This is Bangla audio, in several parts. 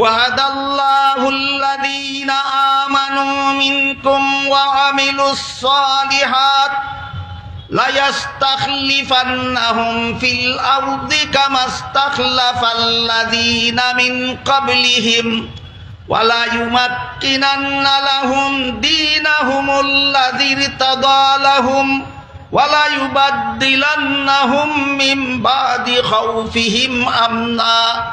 وعد الله الذين آمنوا منكم وعملوا الصالحات ليستخلفنهم في الأرض كما استخلف الذين من قبلهم ولا يمكنن لهم دينهم الذي ارتضى لهم ولا يبدلنهم من بعد خوفهم أمنا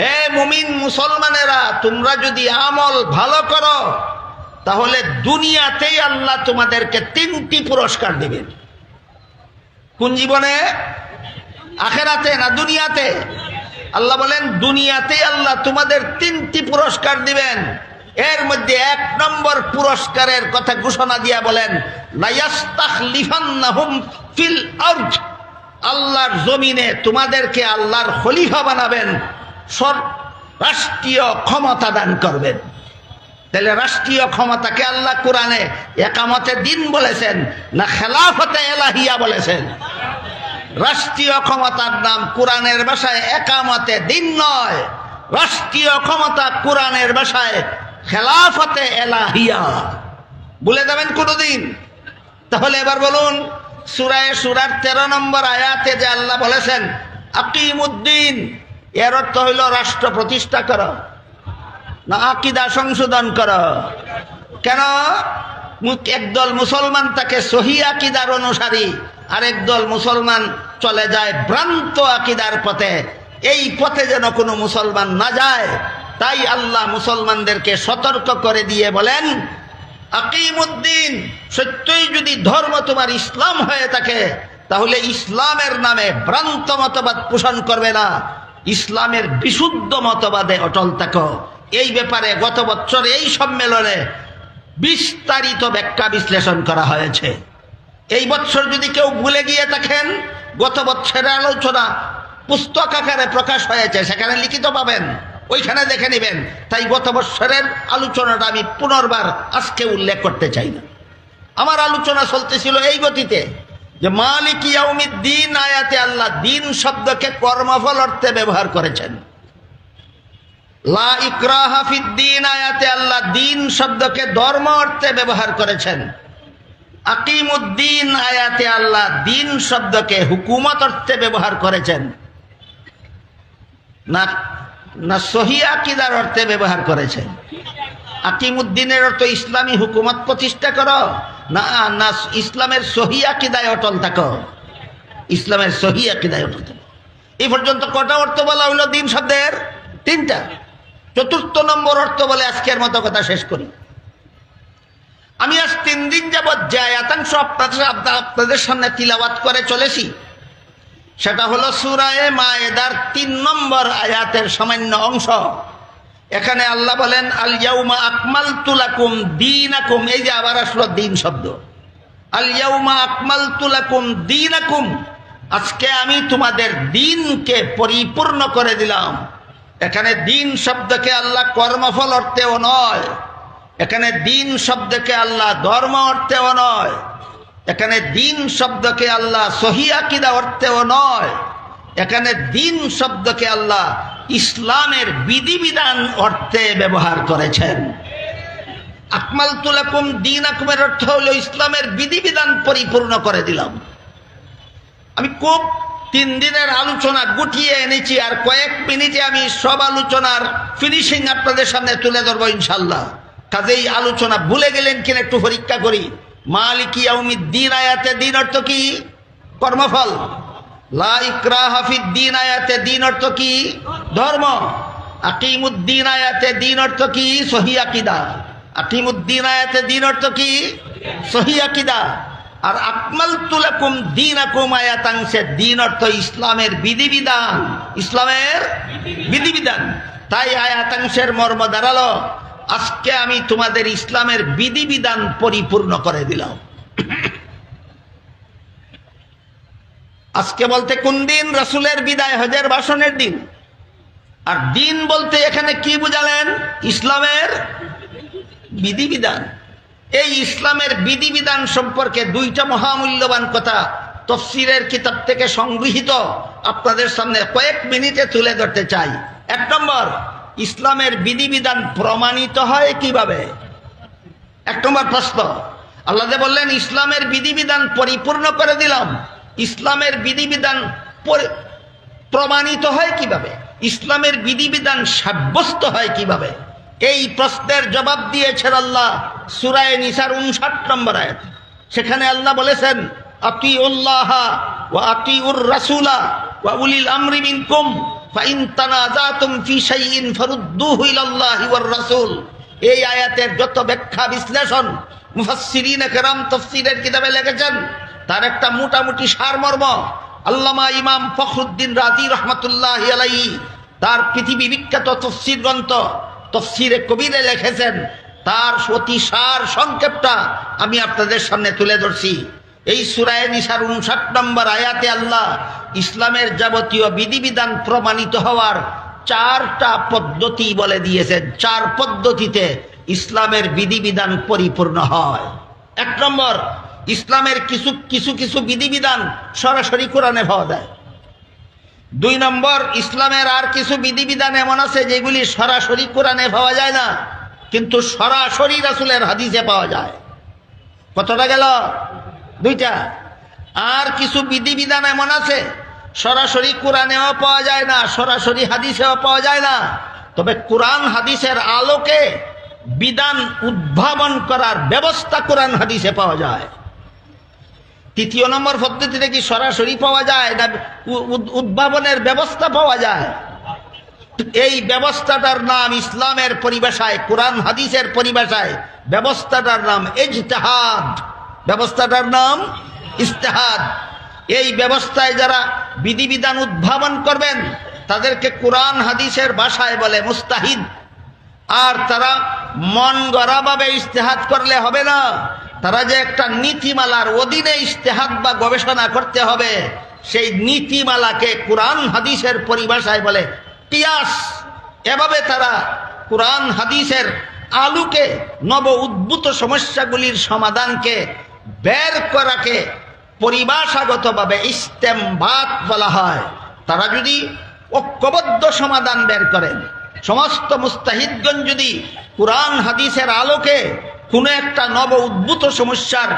হে মুমিন মুসলমানেরা, তোমরা যদি আমল ভালো করো, তাহলে দুনিয়াতেই আল্লাহ তোমাদেরকে তিনটি পুরস্কার দেবেন। কোন জীবনে? আখেরাতে না দুনিয়াতে? আল্লাহ বলেন, দুনিয়াতেই আল্লাহ তোমাদের তিনটি পুরস্কার দিবেন। এর মধ্যে এক নম্বর পুরস্কারের কথা ঘোষণা দিয়া বলেন আল্লাহর জমিনে তোমাদেরকে আল্লাহর খলিফা বানাবেন। রাষ্ট্রীয় ক্ষমতা দান করবেন। তাহলে রাষ্ট্রীয় ক্ষমতাকে আল্লাহ কোরআনে একামতে দিন বলেছেন, না খেলাফতে এলাহিয়া বলেছেন। রাষ্ট্রীয় ক্ষমতার নাম কোরআনের ভাষায় একামতে দিন নয়, রাষ্ট্রীয় ক্ষমতা কোরআনের ভাষায় খেলাফতে এলাহিয়া। বলে যাবেন কোনোদিন? তাহলে এবার বলুন, সুরায় সুরার তেরো নম্বর আয়াতে যে আল্লাহ বলেছেন, আকিমুদ্দিন এর অর্থ হইল রাষ্ট্র প্রতিষ্ঠা কর, না আকিদা সংশোধন কর। কেন? একদল মুসলমান তাকে সহি আকিদার অনুসারী আর একদল মুসলমান চলে যায় ভ্রান্ত আকিদার পথে। এই পথে যেন কোনো মুসলমান না যায়, তাই আল্লাহ মুসলমানদেরকে সতর্ক করে দিয়ে বলেন, আকিমুদ্দিন, সত্যই যদি ধর্ম তোমার ইসলাম হয়ে থাকে, তাহলে ইসলামের নামে ভ্রান্ত মতবাদ পোষণ করবে না। ইসলামের বিশুদ্ধ মতবাদে অটল থাকো। এই ব্যাপারে গত বছর এই সম্মেলনে বিস্তারিত ব্যাখ্যা বিশ্লেষণ করা হয়েছে। এই বছর যদি কেউ ভুলে গিয়ে থাকেন, গত বছরের আলোচনা পুস্তক আকারে প্রকাশ হয়েছে, সেখানে লিখিত পাবেন, ওইখানে দেখে নেবেন। তাই গত বছরের আলোচনাটা আমি পুনর্বার আজকে উল্লেখ করতে চাই না। আমার আলোচনা চলতেছিল এই গতিতে যে মালিক ইয়াউমিদ দিন আয়াতে আল্লাহ দিন শব্দকে কর্মফল অর্থে ব্যবহার করেছেন। লা ইকরাহা ফিদ্দিন, আয়াতে আল্লাহ দিন শব্দকে ধর্ম অর্থে ব্যবহার করেছেন। আকিমুদ্দিন, আয়াতে আল্লাহ দিন শব্দকে হুকুমত অর্থে ব্যবহার করেছেন। না না সহি আকিদার অর্থে ব্যবহার করেছেন। আকিমুদ্দিনের অর্থ ইসলামী হুকুমত প্রতিষ্ঠা করো। না না, ইসলামের সহি আকিদায় অটল থাকো। ইসলামের সহি আকিদায় অটল থাকো। এই পর্যন্ত কটা অর্থ বলা হলো দিন শব্দের? তিনটা। চতুর্থ নম্বর অর্থ বলে আজকের মতো কথা শেষ করি। আমি আজ তিন দিন যাবৎ যে আয়াতাংশ আপনাদের আপনাদের সামনে তিলাবাত করে চলেছি, সেটা হলো সুরায়ে মায়েদার তিন নম্বর আয়াতের সামান্য অংশ। এখানে আল্লাহ বলেন, আল ইয়াউমা আকমাল তুলাকুম দিন আকুম এই যে আবার আসলো দিন শব্দ। আল ইয়াউমা আকমাল তুলাকুম দিন আকুম আজকে আমি তোমাদের দিনকে পরিপূর্ণ করে দিলাম। এখানে দিন শব্দকে আল্লাহ কর্মফল অর্থেও নয়। এখানে দিন শব্দকে আল্লাহ ধর্ম অর্থেও নয়। এখানে দিন শব্দকে আল্লাহ সহিয়াকিদা অর্থেও নয়। এখানে দিন শব্দকে আল্লাহ ইসলামের বিধিবিধান অর্থে ব্যবহার করেছেন। আকমাল তুলাকুম দিন আকুমের অর্থ হলো ইসলামের বিধিবিধান পরিপূর্ণ করে দিলাম। আমি খুব তিন দিনের আলোচনা গুটিয়ে এনেছি আর কয়েক মিনিটে আমি সব আলোচনার ফিনিশিং আপনাদের সামনে তুলে ধরবো ইনশাল্লাহ কাজেই আলোচনা ভুলে গেলেন কিনা একটু পরীক্ষা করি। মালিকি দিন আয়াতে দিন অর্থ কি? কর্মফল। দিন অর্থ কি? ধর্ম। আকিমুদ্দিন দিন অর্থ কি? আকিমুদ্দিন দিন আর দিন দিন অর্থ ইসলামের বিধিবিধান। ইসলামের বিধিবিধান। তাই আয়াতাংশের মর্ম দাঁড়াল। আজকে আমি তোমাদের ইসলামের বিধিবিধান পরিপূর্ণ করে দিলাম। আজকে বলতে কোন দিন রসুলের বিদায়, হজের বাসনের দিন? আর দিন বলতে এখানে কি বুঝালেন? ইসলামের বিধিবিধান। এই ইসলামের বিধিবিধান সম্পর্কে দুইটা মহামূল্যবান কথা তফসিরের কিতাব থেকে সংগৃহীত আপনাদের সামনে কয়েক মিনিটে তুলে ধরতে চাই। এক নম্বর, ইসলামের বিধিবিধান প্রমাণিত হয় কীভাবে? এক নম্বর প্রশ্ন, আল্লাহ বললেন, ইসলামের বিধিবিধান পরিপূর্ণ করে দিলাম। ইসলামের বিধিবিধান পরি- প্রমাণিত হয় কীভাবে? ইসলামের বিধিবিধান সাব্যস্ত হয় কীভাবে? এই প্রশ্নের জবাব দিয়েছেন আল্লাহ সুরায় নিসার উনষাট নম্বর আয়াত। সেখানে আল্লাহ বলেছেন আতি উল্লাহ ও আতি উর রাসুলা ওয়া উলিল আমরি মিনকুম ফাইন তানাজাতুম ফি শাইইন ফারুদ্দুহু ইলাল্লাহি ওয়ার রাসূল। এই আয়াতের যত ব্যাখ্যা বিশ্লেষণ মুফাসসিরিন কেরাম তফসিরের কিতাবে লিখেছেন তার একটা মোটামুটি সারমর্ম। আল্লামা ইমাম ফখরুদ্দিন রাজি রহমতুল্লাহ আলাই তার পৃথিবী বিখ্যাত তফসির গ্রন্থ, তফসিরে কবিরে লিখেছেন। তার অতি সার সংক্ষেপটা আমি আপনাদের সামনে তুলে ধরছি। এই সুরায় নিসার উনষাট নম্বর আয়াতে আল্লাহ ইসলামের যাবতীয় বিধিবিধান প্রমাণিত হওয়ার চারটা পদ্ধতি বলে দিয়েছেন। চার পদ্ধতিতে ইসলামের বিধিবিধান পরিপূর্ণ হয়। এক নম্বর ইসলামের কিছু কিছু কিছু বিধিবিধান সরাসরি কোরআনে পাওয়া যায়। দুই নম্বর, ইসলামের আর কিছু বিধিবিধান এমন আছে যেগুলি সরাসরি কোরআনে পাওয়া যায় না, কিন্তু সরাসরি রাসুলের হাদিসে পাওয়া যায়। কতটা গেল? দুইটা। আর কিছু বিধিবিধান এমন আছে, সরাসরি কোরআনেও পাওয়া যায় না, সরাসরি হাদিসেও পাওয়া যায় না। তবে কোরআন হাদিসের আলোকে বিধান উদ্ভাবন করার ব্যবস্থা কোরআন হাদিসে পাওয়া যায়। তৃতীয় নম্বর পদ্ধতিতে কি সরাসরি পাওয়া যায় না উদ্ভাবনের ব্যবস্থা পাওয়া যায়? এই ব্যবস্থাটার নাম ইসলামের পরিভাষায়, কোরআন, হাদিসের পরিভাষায় ব্যবস্থাটার নাম ইজতেহাদ। ব্যবস্থাটার নাম ইস্তেহাদ এই ব্যবস্থায় যারা বিধিবিধান উদ্ভাবন করবেন, তাদেরকে কোরআন, হাদিসের ভাষায় বলে মুস্তাহিদ। আর তারা মন গড়াভাবে ইস্তেহাদ করলে হবে না। তারা যে একটা নীতিমালার অধীনে ইস্তেহাদ বা গবেষণা করতে হবে, সেই নীতিমালাকে কোরআন হাদিসের পরিভাষায় বলে তিয়াস। এভাবে তারা কোরআন হাদিসের আলুকে নব উদ্ভূত সমস্যাগুলির সমাধানকে বের করাকে পরিভাষাগতভাবে ইস্তেমবাদ বলা হয়। তারা যদি ঐক্যবদ্ধ সমাধান বের করেন, সমস্ত মুস্তাহিদগণ যদি কোরআন হাদিসের আলোকে কোনো একটা নব উদ্ভূত সমস্যার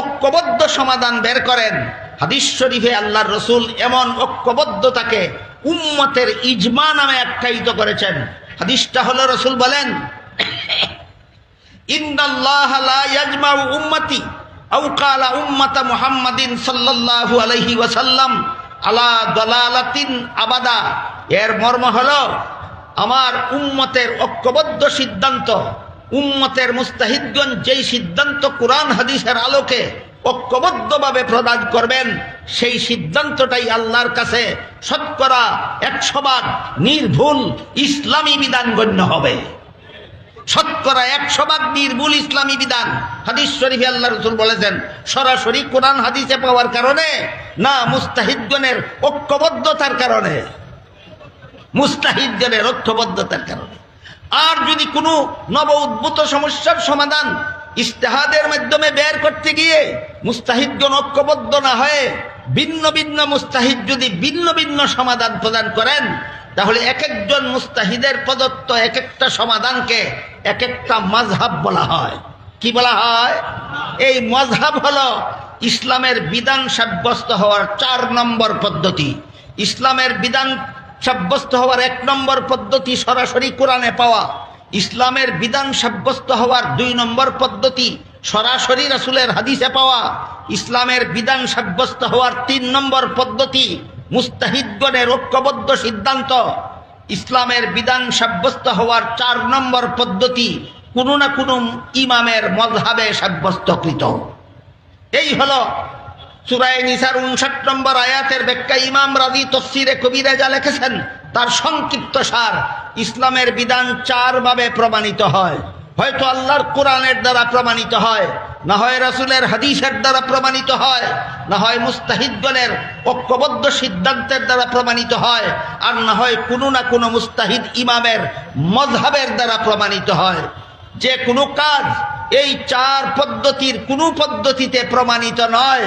ঐক্যবদ্ধ সমাধান বের করেন। হাদিস শরীফে আল্লাহর রসুল এমন ঐক্যবদ্ধতাকে উম্মতের ইজমা নামে আখ্যায়িত করেছেন। হাদিসটা হলো রসুল বলেন উম্মতি আও কালা উম্মাতা মুহাম্মাদিন সাল্লাল্লাহু আলাইহি ওয়াসাল্লাম আলা আবাদা। এর মর্ম হলো, আমার উম্মতের ঐক্যবদ্ধ সিদ্ধান্ত উম্মতের মুস্তাহিদগণ যেই সিদ্ধান্ত কোরআন হাদিসের আলোকে ঐক্যবদ্ধভাবে প্রদান করবেন, সেই সিদ্ধান্তটাই আল্লাহর কাছে শতকরা একশো ভাগ নির্ভুল ইসলামী বিধান গণ্য হবে। শতকরা একশো ভাগ নির্ভুল ইসলামী বিধান। হাদিস শরীফে আল্লাহ রসুল বলেছেন, সরাসরি কোরআন হাদিসে পাওয়ার কারণে না মুস্তাহিদগণের ঐক্যবদ্ধতার কারণে, মুস্তাহিদগণের ঐক্যবদ্ধতার কারণে। আর যদি কোনো নব উদ্ভূত সমস্যার সমাধান ইস্তেহাদের মাধ্যমে বের করতে গিয়ে মুস্তাহিদগণ ঐক্যবদ্ধ না হয়ে ভিন্ন ভিন্ন মুস্তাহিদ যদি ভিন্ন ভিন্ন সমাধান প্রদান করেন, তাহলে এক একজন মুস্তাহিদের প্রদত্ত এক একটা সমাধানকে এক একটা মাঝহাব বলা হয়। কি বলা হয়? এই মজহাব হলো ইসলামের বিধান সাব্যস্ত হওয়ার চার নম্বর পদ্ধতি। ইসলামের বিধান সাব্যস্ত হওয়ার এক নম্বর পদ্ধতি সরাসরি কোরআনে পাওয়া। ইসলামের বিধান সাব্যস্ত হওয়ার দুই নম্বর পদ্ধতি সরাসরি রাসুলের হাদিসে পাওয়া। ইসলামের বিধান সাব্যস্ত হওয়ার তিন নম্বর পদ্ধতি মুস্তাহিদগণের ঐক্যবদ্ধ সিদ্ধান্ত। ইসলামের বিধান সাব্যস্ত হওয়ার চার নম্বর পদ্ধতি কোনো না কোনো ইমামের মজহাবে সাব্যস্তকৃত। এই হলো সুরায় নিসার উনষাট আয়াতের ব্যাখ্যা ইমাম রাজি তফসিরে কবিরে যা লিখেছেন, তার সংক্ষিপ্ত সার, ইসলামের বিধান চারভাবে প্রমাণিত হয়। হয়তো আল্লাহর কোরআনের দ্বারা প্রমাণিত হয়, না হয় রাসুলের হাদিসের দ্বারা প্রমাণিত হয়, না হয় মুস্তাহিদগণের ঐক্যবদ্ধ সিদ্ধান্তের দ্বারা প্রমাণিত হয়, আর না হয় কোনো না কোনো মুস্তাহিদ ইমামের মজহাবের দ্বারা প্রমাণিত হয়। যে কোনো কাজ এই চার পদ্ধতির কোনো পদ্ধতিতে প্রমাণিত নয়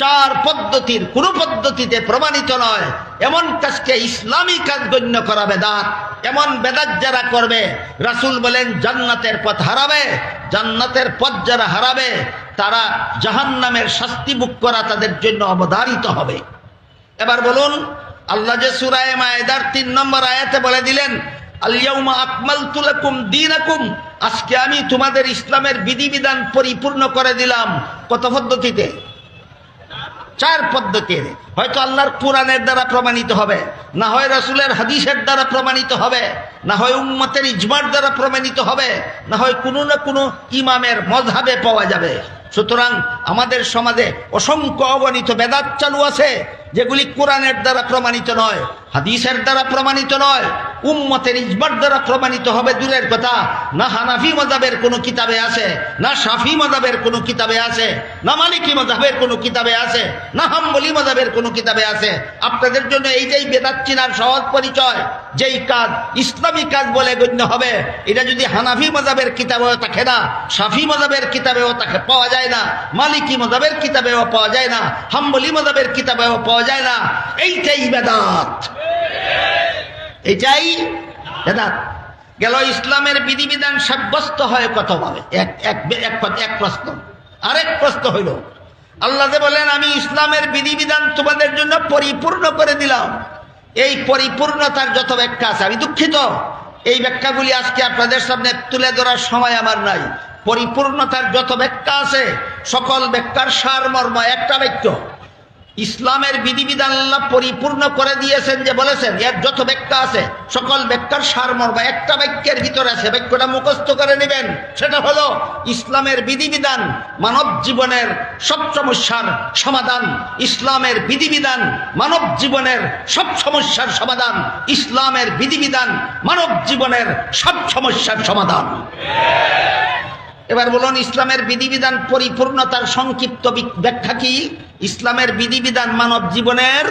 চার পদ্ধতির, কোন পদ্ধতিতে প্রমাণিত নয়। এমন কাজকে ইসলামী কাজ গণ্য করা বেদাত, এমন বেদাত যারা করবে, রাসুল বলেন, জান্নাতের পথ হারাবে, জান্নাতের পথ যারা হারাবে, তারা জাহান্নামের শাস্তি মুখ করা তাদের জন্য অবধারিত হবে। এবার বলুন, আল্লাহ যে সুরায় মায়েদার তিন নম্বর আয়াতে বলে দিলেন আজকে আমি তোমাদের ইসলামের বিধিবিধান পরিপূর্ণ করে দিলাম। কত পদ্ধতিতে? চার পদ্ধতির। হয়তো আল্লাহর কোরআনের দ্বারা প্রমাণিত হবে, না হয় রাসুলের হাদিসের দ্বারা প্রমাণিত হবে, না হয় উম্মতের ইজমার দ্বারা প্রমাণিত হবে, না হয় কোনো না কোনো ইমামের মজহাবে পাওয়া যাবে। সুতরাং আমাদের সমাজে অসংখ্য অগণিত বেদাত চালু আছে যেগুলি কোরআনের দ্বারা প্রমাণিত নয়, হাদিসের দ্বারা প্রমাণিত নয়, উম্মতের ইজমার দ্বারা প্রমাণিত হবে দূরের কথা। না হানাফি মজাবের কোনো কিতাবে আছে, না শাফি মজাবের কোনো কিতাবে আছে, না মালিকি মজাবের কোনো কিতাবে আছে, না হাম্বলি মজাবের কোনো কিতাবে আছে। আপনাদের জন্য এইটাই বেদাত চিনার সহজ পরিচয়, যেই কাজ ইসলামী কাজ বলে গণ্য হবে। এটা যদি হানাফি মজাবের কিতাবেও থাকে না, শাফি মজাবের কিতাবেও তাকে পাওয়া যায় না, মালিকি মজাবের কিতাবেও পাওয়া যায় না, হাম্বলি মজাবের কিতাবেও পাওয়া যায় না। এইটাই বেদাত। এটাই বেদাত। গেল ইসলামের বিধিবিধান সাব্যস্ত হয় কতভাবে? এক এক প্রশ্ন। আরেক প্রশ্ন হইল, আল্লাহ বলেন, আমি ইসলামের বিধিবিধান তোমাদের জন্য পরিপূর্ণ করে দিলাম। এই পরিপূর্ণতার যত ব্যাখ্যা আছে, আমি দুঃখিত। এই ব্যাখ্যাগুলি আজকে আপনাদের সামনে তুলে ধরার সময় আমার নাই। পরিপূর্ণতার যত ব্যাখ্যা আছে, সকল ব্যাখ্যার সারমর্ম একটা বাক্য। ইসলামের বিধিবিধান আল্লাহ পরিপূর্ণ করে দিয়েছেন যে বলেছেন, এর যত ব্যাখ্যা আছে, সকল ব্যাখ্যার সারমর্ম একটা বাক্যের ভিতরে আছে, বাক্যটা মুখস্থ করে নেবেন। সেটা হলো, ইসলামের বিধিবিধান মানব জীবনের সব সমস্যার সমাধান। ইসলামের বিধিবিধান মানব জীবনের সব সমস্যার সমাধান। ইসলামের বিধিবিধান মানব জীবনের সব সমস্যার সমাধান। এবার বলুন, ইসলামের বিধিবিধান পরিপূর্ণতার সংক্ষিপ্ত ব্যাখ্যা কি? ইসলামের বিধিবিধান মানব জীবনের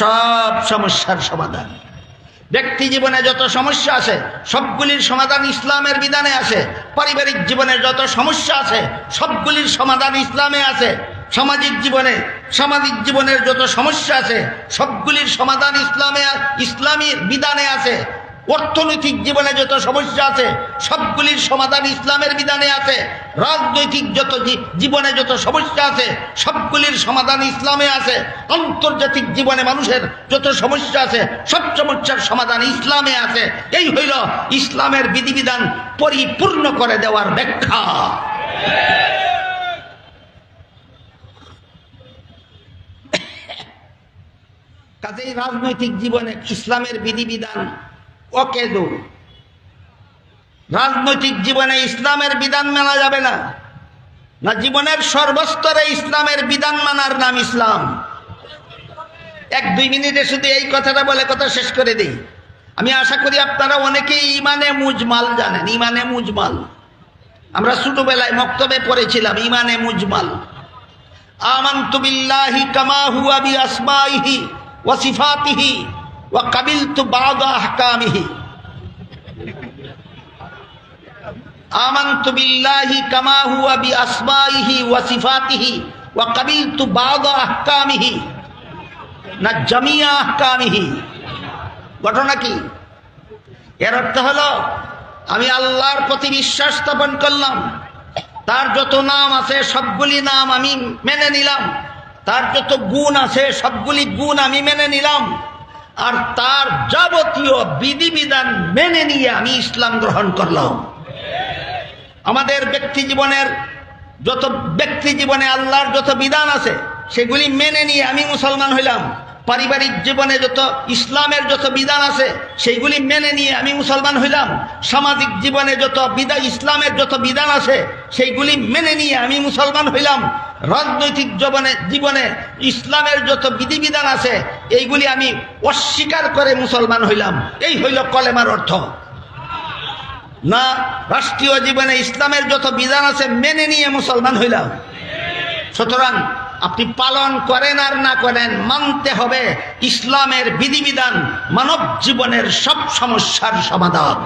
সব সমস্যার সমাধান। ব্যক্তি জীবনে যত সমস্যা আছে সবগুলির সমাধান ইসলামের বিধানে আছে পারিবারিক জীবনে যত সমস্যা আছে সবগুলির সমাধান ইসলামে আছে সামাজিক জীবনে, সামাজিক জীবনের যত সমস্যা আছে সবগুলির সমাধান ইসলামে ইসলামী বিধানে আছে অর্থনৈতিক জীবনে যত সমস্যা আছে, সবগুলির সমাধান ইসলামের বিধানে আছে। রাজনৈতিক যত জীবনে যত সমস্যা আছে, সবগুলির সমাধান ইসলামে আছে। আন্তর্জাতিক জীবনে মানুষের যত সমস্যা আছে, সব সমস্যার সমাধান ইসলামে আছে। এই হইল ইসলামের বিধিবিধান পরিপূর্ণ করে দেওয়ার ব্যাখ্যা। কাজেই রাজনৈতিক জীবনে ইসলামের বিধিবিধান অকেদু রাজনৈতিক জীবনে ইসলামের বিধান মানা যাবে না। না জীবনের সর্বস্তরে ইসলামের বিধান মানার নাম ইসলাম। এক দুই মিনিটে শুধু এই কথাটা বলে কথা শেষ করে দিই। আমি আশা করি আপনারা অনেকেই ইমানে মুজমাল জানেন, ইমানে মুজমাল। আমরা ছোটবেলায় মক্তবে পড়েছিলাম, ইমানে মুজমাল। আমান্তু বিল্লাহি কামা হুয়া বি আসমাইহি ওয়া সিফাতিহি। আমান্তু বিল্লাহি না ঘটনা কি? এর অর্থ হলো, আমি আল্লাহর প্রতি বিশ্বাস স্থাপন করলাম। তার যত নাম আছে, সবগুলি নাম আমি মেনে নিলাম। তার যত গুণ আছে, সবগুলি গুণ আমি মেনে নিলাম। আর তার যাবতীয় বিধিবিধান মেনে নিয়ে আমি ইসলাম গ্রহণ করলাম। আমাদের ব্যক্তি জীবনের যত ব্যক্তি জীবনে আল্লাহর যত বিধান আছে, সেগুলি মেনে নিয়ে আমি মুসলমান হইলাম। পারিবারিক জীবনে যত ইসলামের যত বিধান আছে, সেইগুলি মেনে নিয়ে আমি মুসলমান হইলাম। সামাজিক জীবনে যত বিধান ইসলামের যত বিধান আছে, সেইগুলি মেনে নিয়ে আমি মুসলমান হইলাম। রাজনৈতিক জীবনে জীবনে ইসলামের যত বিধিবিধান আছে, এইগুলি আমি অস্বীকার করে মুসলমান হইলাম। এই হইল কলেমার অর্থ। না, রাষ্ট্রীয় জীবনে ইসলামের যত বিধান আছে, মেনে নিয়ে মুসলমান হইলাম। সুতরাং আপনি পালন করেন আর না করেন, মানতে হবে ইসলামের বিধিবিধান মানব জীবনের সব সমস্যার সমাধান।